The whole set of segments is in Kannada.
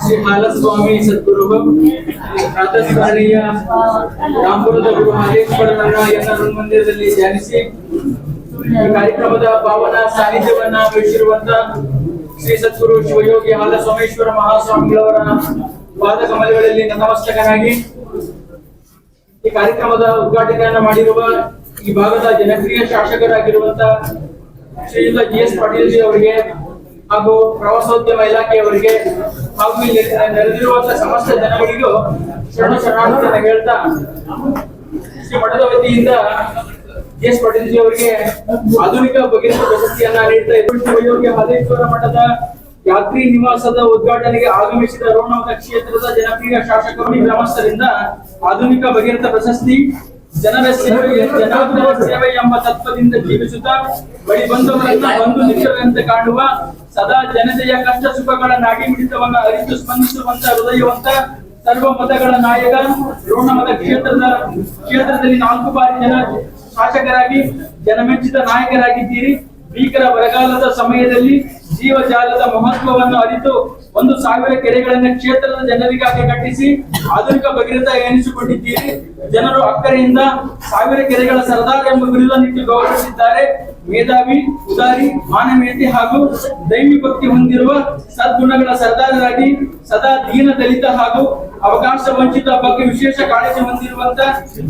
ಶ್ರೀ ಹಾಲಸ್ವಾಮಿ ಸದ್ಗುರು ಪ್ರಾತಸ್ಮರಣೀಯ ರಾಮಪುರದ ಗುರು ಹಾಲೇಶ್ವರನನ್ನ ಎಲ್ಲ ಮಂದಿರದಲ್ಲಿ ಧ್ಯಾನಿಸಿ, ಈ ಕಾರ್ಯಕ್ರಮದ ಭಾವನಾ ಸಾನ್ನಿಧ್ಯವನ್ನ ವಹಿಸಿರುವಂತ ಶ್ರೀ ಸದ್ಗುರು ಶಿವಯೋಗಿ ಹಾಲಸ್ವಾಮೇಶ್ವರ ಮಹಾಸ್ವಾಮಿಗಳವರ ಪಾದ ಕಮಲಗಳಲ್ಲಿ ನತಮಸ್ತಕನಾಗಿ ಈ ಕಾರ್ಯಕ್ರಮದ ಉದ್ಘಾಟನೆಯನ್ನ ಮಾಡಿರುವ ಈ ಭಾಗದ ಜನಪ್ರಿಯ ಶಾಸಕರಾಗಿರುವಂತ ಶ್ರೀಯುತ ಜಿ ಎಸ್ ಪಾಟೀಲ್ ಜಿ ಅವರಿಗೆ ಹಾಗೂ ಪ್ರವಾಸೋದ್ಯಮ ಇಲಾಖೆಯವರಿಗೆ ಹಾಗೂ ಇಲ್ಲಿ ನೆರೆದಿರುವಂತ ಸಮಸ್ತ ಜನಗಳಿಗೂ ಶರಣ ಶರಣಾರ್ಥಿಯನ್ನು ಹೇಳ್ತಾ ಶ್ರೀ ಮಠದ ವತಿಯಿಂದ ಎಸ್ ಪಟೇಲ್ಜಿ ಅವರಿಗೆ ಆಧುನಿಕ ಭಗೀರಥ ಪ್ರಶಸ್ತಿಯನ್ನ ನೀಡ್ತಾ ಇದ್ದು ಮಠದ ಯಾತ್ರಿ ನಿವಾಸದ ಉದ್ಘಾಟನೆಗೆ ಆಗಮಿಸಿದ ರೋಣವದ ಕ್ಷೇತ್ರದ ಜನಪ್ರಿಯ ಶಾಸಕರು ಗ್ರಾಮಸ್ಥರಿಂದ ಆಧುನಿಕ ಭಗೀರಥ ಪ್ರಶಸ್ತಿ, ಜನರ ಸೇವೆ ಜನಾರ್ದನ ಸೇವೆ ಎಂಬ ತತ್ವದಿಂದ ಜೀವಿಸುತ್ತಾ, ಬಳಿ ಬಂದವರನ್ನ ಬಂಧು ನಿಷ್ಠರಂತೆ ಕಾಣುವ ಸದಾ ಜನತೆಯ ಕಷ್ಟ ಸುಖಗಳ ನಾಡಿ ಮಿಡಿತವನ್ನ ಅರಿತು ಸ್ಪಂದಿಸುವಂತ ಹೃದಯವಂತ ಸರ್ವ ಮತಗಳ ನಾಯಕ ರೋಣಮತ ಕ್ಷೇತ್ರದ, ಕ್ಷೇತ್ರದಲ್ಲಿ ನಾಲ್ಕು ಬಾರಿ ಜನ ಶಾಸಕರಾಗಿ ಜನಮೆಚ್ಚಿದ ನಾಯಕರಾಗಿದ್ದೀರಿ. ಭೀಕರ ಬರಗಾಲದ ಸಮಯದಲ್ಲಿ ಜೀವಜಾಲದ ಮಹತ್ವವನ್ನು ಅರಿತು ಒಂದು ಸಾವಿರ ಕೆರೆಗಳನ್ನ ಕ್ಷೇತ್ರದ ಜನರಿಗಾಗಿ ಕಟ್ಟಿಸಿ ಆಧುನಿಕ ಭಗೀರಥ ಎನಿಸಿಕೊಂಡಿದ್ದೀರಿ. ಜನರು ಅಕ್ಕರೆಯಿಂದ ಸಾವಿರ ಕೆರೆಗಳ ಸರ್ದಾರ್ ಎಂಬ ಬಿರುದನ್ನಿಟ್ಟು ಗೌರವಿಸಿದ್ದಾರೆ. ಮೇಧಾವಿ, ಉದಾರಿ ಮಾನವೀಯತೆ ಹಾಗೂ ದೈವಿ ಭಕ್ತಿ ಹೊಂದಿರುವ ಸದ್ಗುಣಗಳ ಸರ್ದಾರರಾಗಿ ಸದಾ ದೀನ ದಲಿತ ಹಾಗೂ ಅವಕಾಶ ವಂಚಿತ ಬಗ್ಗೆ ವಿಶೇಷ ಕಾಳಜಿ ಹೊಂದಿರುವಂತ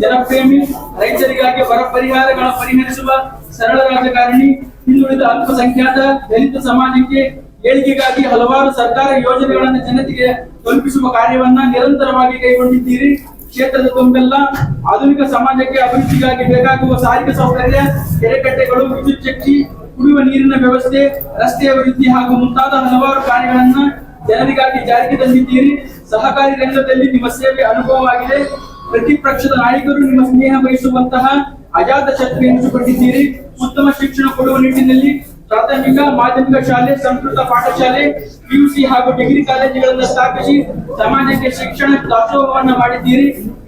ಜನಪ್ರೇಮಿ, ರೈತರಿಗಾಗಿ ಬರ ಪರಿಹಾರಗಳ ಪರಿಹರಿಸುವ ಸರಳ ರಾಜಕಾರಣಿ, ಹಿಂದುಳಿದ ಅಲ್ಪಸಂಖ್ಯಾತ ದಲಿತ ಸಮಾಜಕ್ಕೆ ಏಳಿಗೆಗಾಗಿ ಹಲವಾರು ಸರ್ಕಾರ ಯೋಜನೆಗಳನ್ನು ಜನತೆಗೆ ತಲುಪಿಸುವ ಕಾರ್ಯವನ್ನ ನಿರಂತರವಾಗಿ ಕೈಗೊಂಡಿದ್ದೀರಿ. ಕ್ಷೇತ್ರದ ತುಂಬೆಲ್ಲ ಆಧುನಿಕ ಸಮಾಜಕ್ಕೆ ಅಭಿವೃದ್ಧಿಗಾಗಿ ಬೇಕಾಗುವ ಸಾರಿಗೆ ಸೌಕರ್ಯ, ಕೆರೆಕಟ್ಟೆಗಳು, ವಿದ್ಯುತ್ ಶಕ್ತಿ, ಕುಡಿಯುವ ನೀರಿನ ವ್ಯವಸ್ಥೆ, ರಸ್ತೆ ಅಭಿವೃದ್ಧಿ ಹಾಗೂ ಮುಂತಾದ ಹಲವಾರು ಕಾರ್ಯಗಳನ್ನ ಜನರಿಗಾಗಿ ಜಾರಿಗೆ ತಂದಿದ್ದೀರಿ. ಸಹಕಾರಿ ರಂಗದಲ್ಲಿ ನಿಮ್ಮ ಸೇವೆ ಅನುಭವವಾಗಿದೆ. ಪ್ರತಿಪಕ್ಷದ ನಾಯಕರು ನಿಮ್ಮ ಸ್ನೇಹ ಬಯಸುವಂತಹ ಅಜಾತ ಶತ್ರು ಎನಿಸಿಕೊಂಡಿದ್ದೀರಿ. ಉತ್ತಮ ಶಿಕ್ಷಣ ಕೊಡುವ ನಿಟ್ಟಿನಲ್ಲಿ ಪ್ರಾಥಮಿಕ, ಮಾಧ್ಯಮಿಕ ಶಾಲೆ, ಸಂಸ್ಕೃತ ಪಾಠಶಾಲೆ, ಪಿಯುಸಿ ಹಾಗೂ ಡಿಗ್ರಿ ಕಾಲೇಜುಗಳನ್ನು ಸ್ಥಾಪಿಸಿ ಸಮಾಜಕ್ಕೆ ಶಿಕ್ಷಣ ದಾಸೋಹವನ್ನು ಮಾಡಿದ್ದೀರಿ.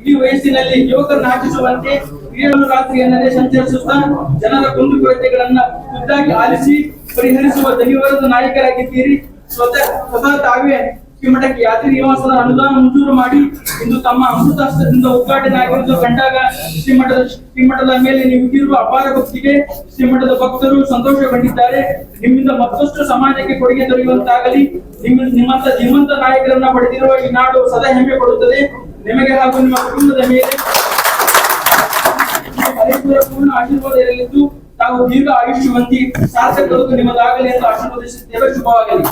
ಈ ವಯಸ್ಸಿನಲ್ಲಿ ಯುವಕರನ್ನು ಹಾಕಿಸುವಂತೆ ಕ್ರೀಡಲು ರಾತ್ರಿ ಸಂಚರಿಸುತ್ತಾ ಜನರ ಕುಂದುಕೊರತೆಗಳನ್ನ ಖುದ್ದಾಗಿ ಆಲಿಸಿ ಪರಿಹರಿಸುವ ದನಿವರದ ನಾಯಕರಾಗಿದ್ದೀರಿ. ಸ್ವತಃ ಸ್ವತಃ ತಾವೇ ಶ್ರೀಮಠಕ್ಕೆ ಯಾತ್ರಿ ನಿವಾಸದ ಅನುದಾನ ಮಂಜೂರು ಮಾಡಿ ಇಂದು ತಮ್ಮ ಅಮೃತಾಸ್ತ್ರದಿಂದ ಉದ್ಘಾಟನೆ ಆಗಿರುವುದು ಕಂಡಾಗ ಶ್ರೀಮಠದ ಶ್ರೀಮಠದ ಮೇಲೆ ನೀವು ಇಟ್ಟಿರುವ ಅಪಾರ ಭಕ್ತಿಗೆ ಶ್ರೀಮಠದ ಭಕ್ತರು ಸಂತೋಷಗೊಂಡಿದ್ದಾರೆ. ನಿಮ್ಮಿಂದ ಮತ್ತಷ್ಟು ಸಮಾಜಕ್ಕೆ ಕೊಡುಗೆ ದೊರೆಯುವಂತಾಗಲಿ. ನಿಮ್ಮ ನಿಮ್ಮಂತ ಧೀಮಂತ ನಾಯಕರನ್ನ ಪಡೆದಿರುವ ಈ ನಾಡು ಸದಾ ಹೆಮ್ಮೆ ಪಡುತ್ತದೆ ನಿಮಗೆ ಹಾಗೂ ನಿಮ್ಮ ಕುಟುಂಬದ ಮೇಲೆ ಪೂರ್ಣ ಆಶೀರ್ವಾದ ಇರಲಿದ್ದು, ತಾವು ದೀರ್ಘ ಆಯುಷ್ಯವಂತಿ ಸಾರ್ಥಕ ನಿಮ್ಮದಾಗಲಿ ಎಂದು ಆಶೀರ್ವದಿಸುತ್ತೇವೆ. ಶುಭವಾಗಲಿ.